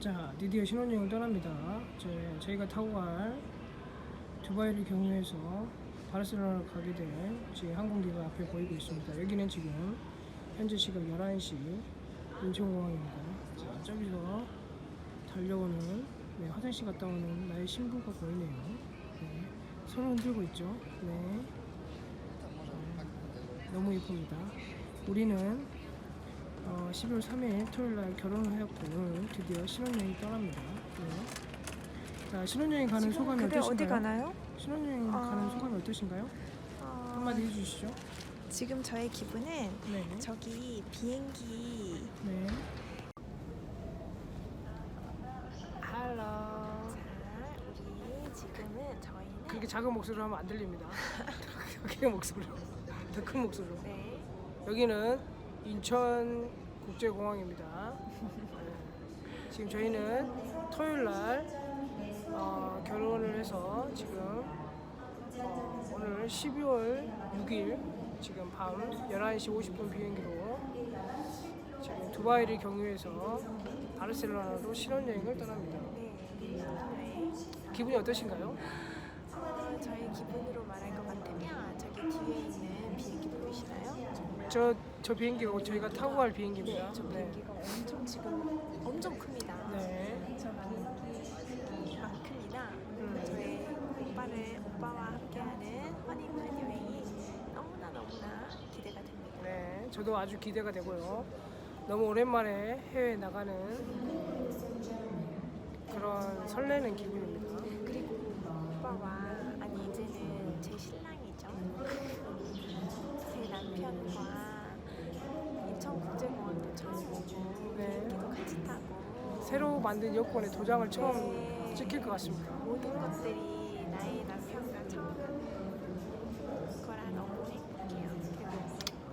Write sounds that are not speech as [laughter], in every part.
자, 드디어 신혼여행을 떠납니다. 제, 저희가 타고 갈 두바이를 경유해서 바르셀로나로 가게 될 지금 항공기가 앞에 보이고 있습니다. 여기는 지금 현재 시각 11시 인천공항입니다. 자, 저기서 달려오는 네, 화장실 갔다 오는 나의 신부가 보이네요. 네, 손을 흔들고 있죠. 네. 너무 이쁩니다. 우리는 어, 12월 3일 토요일 날 결혼을 오늘 드디어 신혼여행 떠납니다. 네. 자, 신혼여행 가는 소감이 그대 어떠신가요? 어디 가나요? 신혼여행 아. 가는 소감이 어떠신가요? 어, 한마디 해주시죠. 지금 저의 기분은 네. 저기 비행기 네. 할로 자 우리 지금은 저희는 그렇게 작은 목소리로 하면 안 들립니다. [laughs] [laughs] 큰 목소리로. 더큰 목소리로. 네 여기는 인천 국제공항입니다. 네. 지금 저희는 토요일 날 어, 결혼을 해서 지금 어, 오늘 12월 6일 지금 밤 11시 50분 비행기로 지금 두바이를 경유해서 바르셀로나로 신혼여행을 떠납니다. 네. 기분이 어떠신가요? 어, 저의 기분으로 말할 저, 저 비행기가 저희가 타고 갈 비행기입니다. 네, 저 비행기가 엄청 지금 엄청 큽니다. 네. 저 비행기만큼이나 음. 저의 오빠를 오빠와 함께하는 허니문 여행이 너무나 너무나 기대가 됩니다. 네, 저도 아주 기대가 되고요. 너무 오랜만에 해외에 나가는 그런 설레는 기분입니다. 그리고 오빠와 아니 이제는 제 신랑이죠. 제 남편과 인천국제공항도 처음 보고 네. 비행기도 같이 타고 새로 만든 여권에 도장을 처음 네. 찍힐 것 같습니다. 모든 것들이 나의 남편과 처음 하는 거라 너무 행복해요.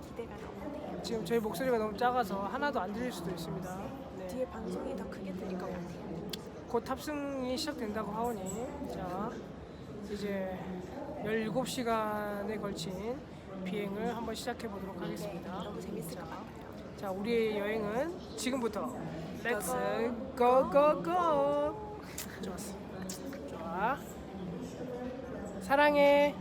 기대가 너무 돼요. 지금 저희 목소리가 너무 작아서 하나도 안 들릴 수도 있습니다. 네. 뒤에 방송이 더 크게 들릴 것 같아요. 곧 탑승이 시작된다고 하오니 자 이제 17시간에 걸친 비행을 한번 시작해 보도록 하겠습니다. 너무 재밌을 것 같아요. 자, 우리의 여행은 지금부터 렛츠 고고고. 좋았어. 좋아. 사랑해.